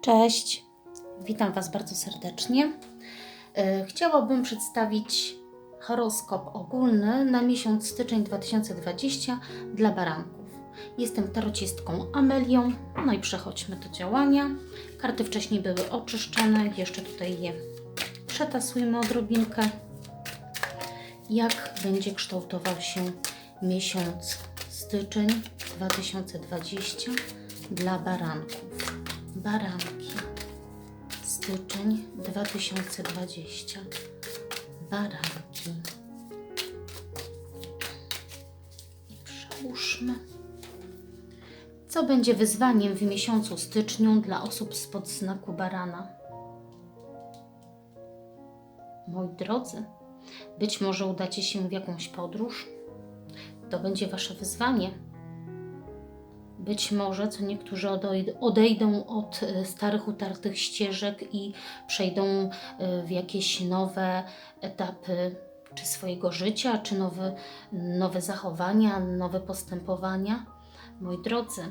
Cześć, witam Was bardzo serdecznie. E, Chciałabym przedstawić horoskop ogólny na miesiąc styczeń 2020 dla baranków. Jestem tarocistką Amelią, no i przechodźmy do działania. Karty wcześniej były oczyszczone, jeszcze tutaj je przetasujmy odrobinkę. Jak będzie kształtował się miesiąc styczeń 2020 dla baranków? Baranki. Styczeń 2020. Baranki. I przełóżmy. Co będzie wyzwaniem w miesiącu styczniu dla osób spod znaku barana? Moi drodzy, być może udacie się w jakąś podróż. To będzie wasze wyzwanie. Być może co niektórzy odej- odejdą od e, starych, utartych ścieżek i przejdą e, w jakieś nowe etapy czy swojego życia, czy nowe, nowe zachowania, nowe postępowania. Moi drodzy,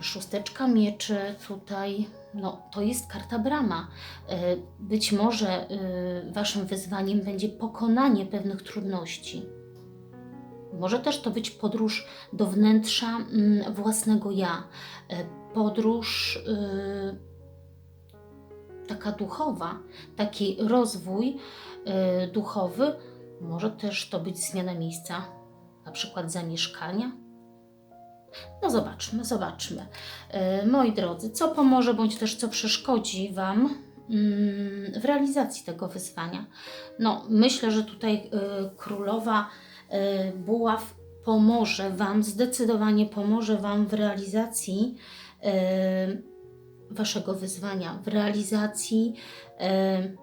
szósteczka mieczy tutaj, no to jest karta brama. E, Być może waszym wyzwaniem będzie pokonanie pewnych trudności. Może też to być podróż do wnętrza mm, własnego ja, E, podróż y, taka duchowa, taki rozwój y, duchowy. Może też to być zmiana miejsca, na przykład zamieszkania. No zobaczmy, zobaczmy. E, Moi drodzy, co pomoże bądź też co przeszkodzi Wam mm, w realizacji tego wyzwania? No, myślę, że tutaj y, królowa buław pomoże Wam, zdecydowanie pomoże Wam w realizacji y, Waszego wyzwania, w realizacji y,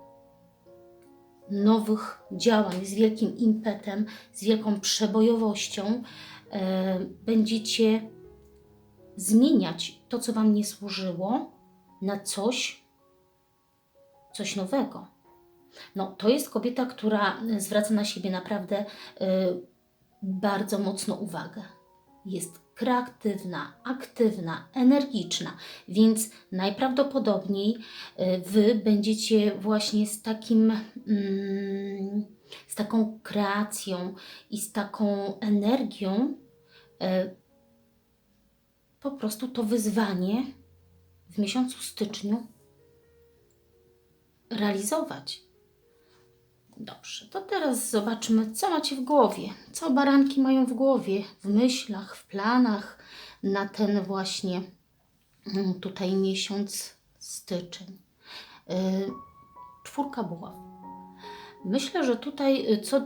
nowych działań z wielkim impetem, z wielką przebojowością. Będziecie zmieniać to, co Wam nie służyło, na coś, coś nowego. No, to jest kobieta, która zwraca na siebie naprawdę e, bardzo mocno uwagę. Jest kreatywna, aktywna, energiczna, więc najprawdopodobniej e, Wy będziecie właśnie z takim, mm, z taką kreacją i z taką energią e, po prostu to wyzwanie w miesiącu styczniu realizować. Dobrze, to teraz zobaczmy, co macie w głowie. Co baranki mają w głowie, w myślach, w planach na ten właśnie mm, tutaj miesiąc styczeń. Yy, Czwórka buław. Myślę, że tutaj y, co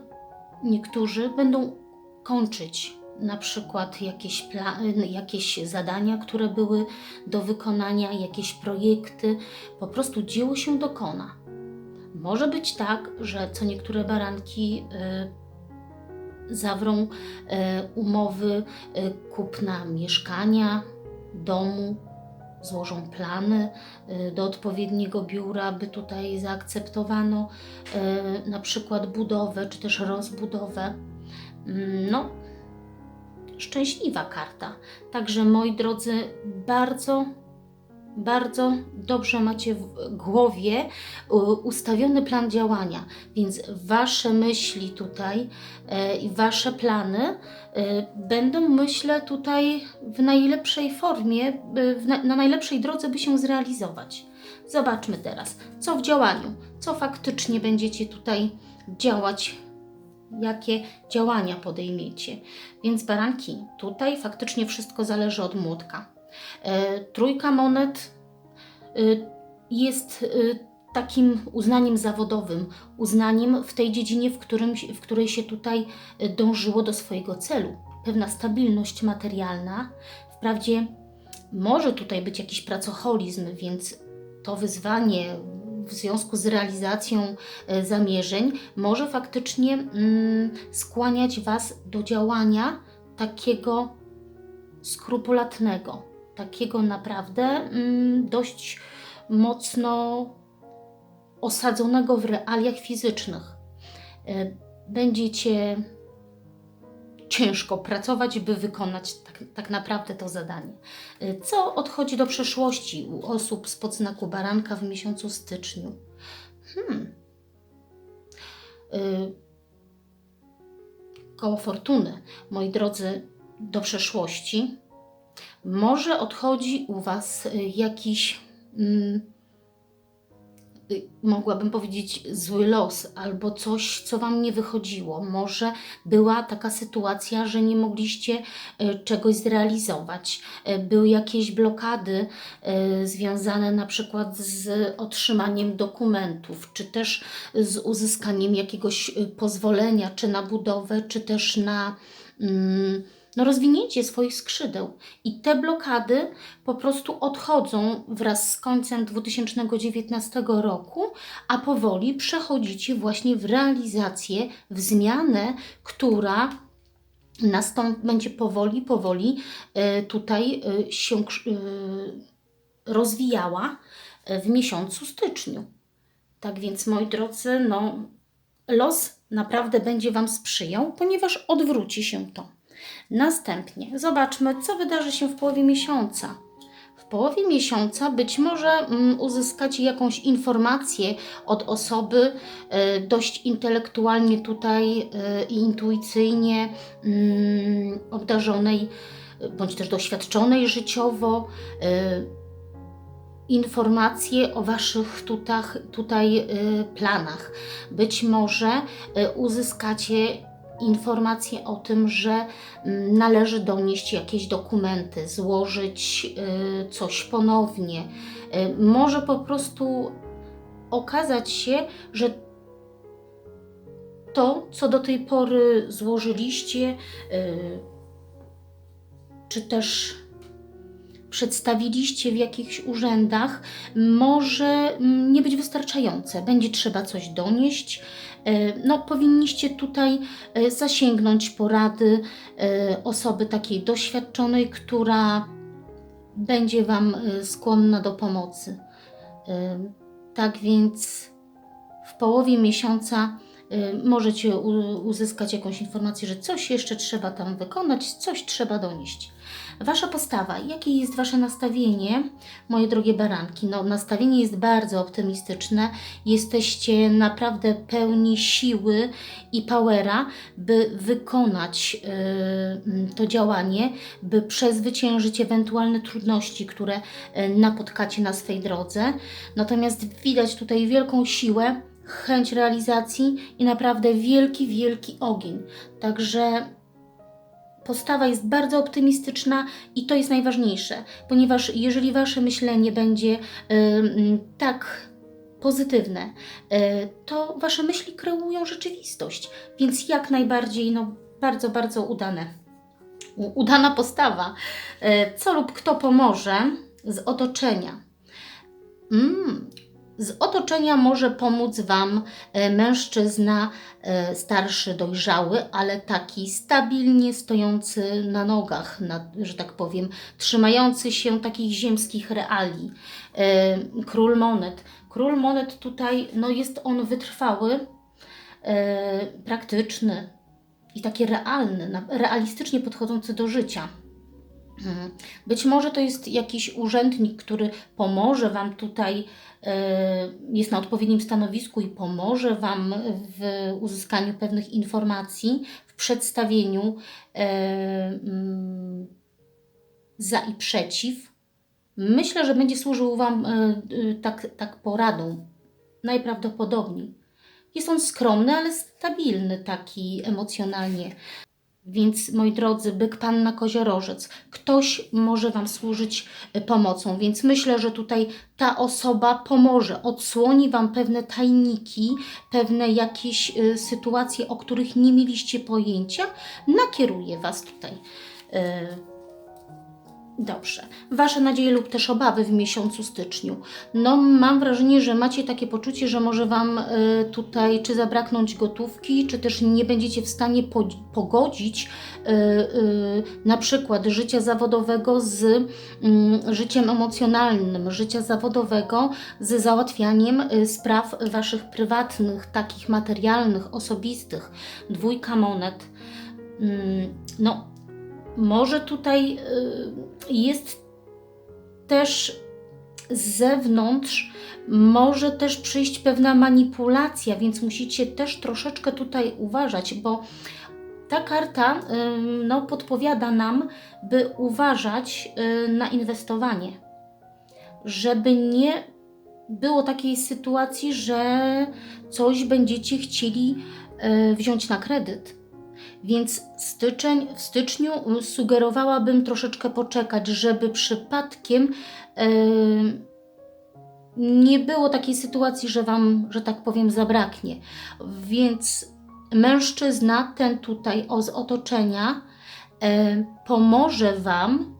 niektórzy będą kończyć na przykład jakieś, pla- y, jakieś zadania, które były do wykonania, jakieś projekty, po prostu dzieło się dokona. Może być tak, że co niektóre baranki y, zawrą y, umowy y, kupna mieszkania, domu, złożą plany do odpowiedniego biura, by tutaj zaakceptowano na przykład budowę czy też rozbudowę. Mm, No, szczęśliwa karta. Także moi drodzy, bardzo, bardzo dobrze macie w głowie ustawiony plan działania, więc wasze myśli tutaj e, i wasze plany e, będą, myślę, tutaj w najlepszej formie, na, na najlepszej drodze, by się zrealizować. Zobaczmy teraz, co w działaniu, co faktycznie będziecie tutaj działać jakie działania podejmiecie. Więc baranki, tutaj faktycznie wszystko zależy od młotka. E, trójka monet e, jest e, takim uznaniem zawodowym, uznaniem w tej dziedzinie, w, którym, w której się tutaj dążyło do swojego celu. Pewna stabilność materialna. Wprawdzie może tutaj być jakiś pracoholizm, więc to wyzwanie w związku z realizacją zamierzeń może faktycznie mm, skłaniać Was do działania takiego skrupulatnego, takiego naprawdę mm, dość mocno osadzonego w realiach fizycznych. E, Będziecie ciężko pracować, by wykonać tak, tak naprawdę to zadanie. Y, Co odchodzi do przeszłości u osób spod znaku baranka w miesiącu styczniu? Hmm. Y, Koło fortuny, moi drodzy, do przeszłości może odchodzi u Was y, jakiś, mm, y, mogłabym powiedzieć, zły los albo coś, co Wam nie wychodziło. Może była taka sytuacja, że nie mogliście y, czegoś zrealizować. Były jakieś blokady związane na przykład z otrzymaniem dokumentów, czy też z uzyskaniem jakiegoś pozwolenia, czy na budowę, czy też na. Mm, no, rozwinięcie swoich skrzydeł. I te blokady po prostu odchodzą wraz z końcem 2019 roku, a powoli przechodzicie właśnie w realizację, w zmianę, która nastąp będzie powoli, powoli e, tutaj e, się e, rozwijała w miesiącu styczniu. Tak więc, moi drodzy, no, los naprawdę będzie Wam sprzyjał, ponieważ odwróci się to. Następnie zobaczmy, co wydarzy się w połowie miesiąca. W połowie miesiąca być może mm, uzyskacie jakąś informację od osoby e, dość intelektualnie tutaj e, i intuicyjnie mm, obdarzonej, bądź też doświadczonej życiowo. E, informacje o Waszych tutaj planach. Być może uzyskacie informacje o tym, że mm, należy donieść jakieś dokumenty, złożyć y, coś ponownie. Y, Może po prostu okazać się, że to, co do tej pory złożyliście, y, czy też przedstawiliście w jakichś urzędach, może mm, nie być wystarczające. Będzie trzeba coś donieść. E, No, powinniście tutaj e, zasięgnąć porady e, osoby takiej doświadczonej, która będzie Wam skłonna do pomocy. Tak więc w połowie miesiąca możecie uzyskać jakąś informację, że coś jeszcze trzeba tam wykonać, coś trzeba donieść. Wasza postawa, jakie jest Wasze nastawienie, moje drogie baranki? No, nastawienie jest bardzo optymistyczne. Jesteście naprawdę pełni siły i powera, by wykonać y, to działanie, by przezwyciężyć ewentualne trudności, które y, napotkacie na swej drodze. Natomiast widać tutaj wielką siłę, chęć realizacji i naprawdę wielki, wielki ogień. Także postawa jest bardzo optymistyczna i to jest najważniejsze, ponieważ jeżeli wasze myślenie będzie y, mm, tak pozytywne, y, to wasze myśli kreują rzeczywistość, więc jak najbardziej, no bardzo, bardzo udane. Udana postawa. Y, Co lub kto pomoże z otoczenia? Mm, z otoczenia może pomóc Wam e, mężczyzna e, starszy, dojrzały, ale taki stabilnie stojący na nogach, na, że tak powiem, trzymający się takich ziemskich reali. E, Król monet. Król monet tutaj, no jest on wytrwały, praktyczny i taki realny, realistycznie podchodzący do życia. Mm. Być może to jest jakiś urzędnik, który pomoże Wam tutaj, e, jest na odpowiednim stanowisku i pomoże Wam w uzyskaniu pewnych informacji, w przedstawieniu e, mm, za i przeciw. Myślę, że będzie służył Wam e, tak, tak poradą. Najprawdopodobniej. Jest on skromny, ale stabilny taki emocjonalnie. Więc, moi drodzy, byk panna koziorożec, ktoś może Wam służyć y, pomocą, więc myślę, że tutaj ta osoba pomoże, odsłoni Wam pewne tajniki, pewne jakieś y, sytuacje, o których nie mieliście pojęcia, nakieruje Was tutaj. Y, Dobrze. Wasze nadzieje lub też obawy w miesiącu styczniu. No, mam wrażenie, że macie takie poczucie, że może Wam y, tutaj czy zabraknąć gotówki, czy też nie będziecie w stanie po, pogodzić y, y, na przykład życia zawodowego z mm, życiem emocjonalnym, życia zawodowego z załatwianiem y, spraw Waszych prywatnych, takich materialnych, osobistych. Dwójka monet. mm, no, może tutaj y, jest też z zewnątrz, może też przyjść pewna manipulacja, więc musicie też troszeczkę tutaj uważać, bo ta karta ym, no, podpowiada nam, by uważać y, na inwestowanie, żeby nie było takiej sytuacji, że coś będziecie chcieli y, wziąć na kredyt. Więc styczeń, w styczniu sugerowałabym troszeczkę poczekać, żeby przypadkiem y, nie było takiej sytuacji, że Wam, że tak powiem, zabraknie. Więc mężczyzna, ten tutaj z otoczenia, e, pomoże Wam,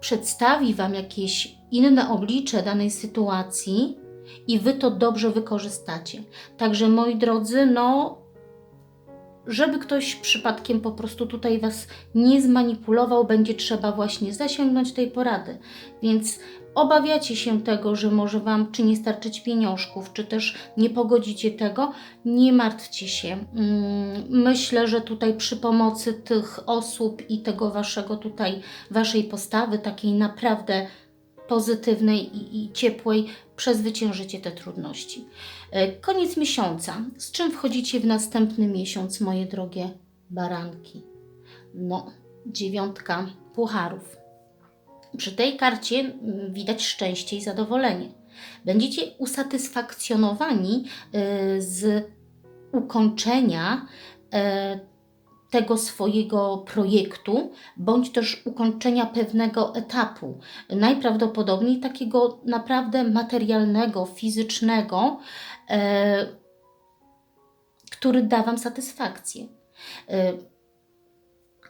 przedstawi Wam jakieś inne oblicze danej sytuacji i Wy to dobrze wykorzystacie. Także moi drodzy, no żeby ktoś przypadkiem po prostu tutaj Was nie zmanipulował, będzie trzeba właśnie zasięgnąć tej porady. Więc obawiacie się tego, że może Wam czy nie starczyć pieniążków, czy też nie pogodzicie tego, nie martwcie się. Mm, Myślę, że tutaj przy pomocy tych osób i tego Waszego tutaj, Waszej postawy, takiej naprawdę pozytywnej i, i ciepłej, przezwyciężycie te trudności. E, Koniec miesiąca. Z czym wchodzicie w następny miesiąc, moje drogie baranki? No, dziewiątka pucharów. Przy tej karcie widać szczęście i zadowolenie. Będziecie usatysfakcjonowani e, z ukończenia e, tego swojego projektu, bądź też ukończenia pewnego etapu. Najprawdopodobniej takiego naprawdę materialnego, fizycznego, e, który da Wam satysfakcję.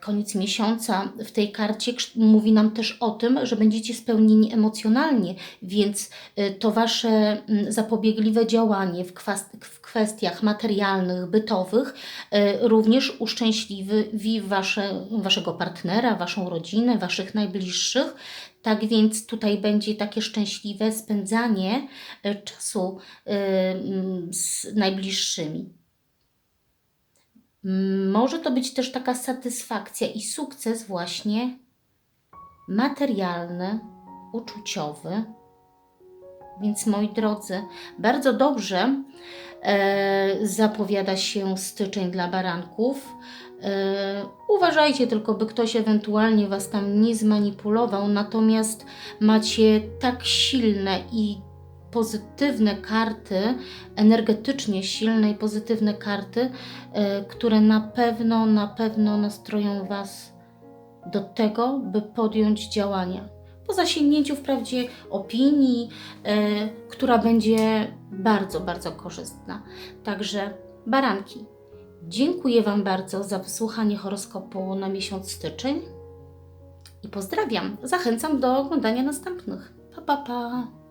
Koniec miesiąca w tej karcie mówi nam też o tym, że będziecie spełnieni emocjonalnie, więc y, to wasze mm, zapobiegliwe działanie w, w kwestiach materialnych, bytowych y, również uszczęśliwi wasze, waszego partnera, waszą rodzinę, waszych najbliższych. Tak więc tutaj będzie takie szczęśliwe spędzanie y, czasu mm, z najbliższymi. Może to być też taka satysfakcja i sukces właśnie materialny, uczuciowy. Więc moi drodzy, bardzo dobrze e, zapowiada się styczeń dla baranków. E, uważajcie tylko, by ktoś ewentualnie Was tam nie zmanipulował, natomiast macie tak silne i pozytywne karty, energetycznie silne i pozytywne karty, e, które na pewno, na pewno nastroją Was do tego, by podjąć działania. Po zasięgnięciu wprawdzie opinii, e, która będzie bardzo, bardzo korzystna. Także baranki, dziękuję Wam bardzo za wysłuchanie horoskopu na miesiąc styczeń i pozdrawiam. Zachęcam do oglądania następnych. Pa, pa, pa.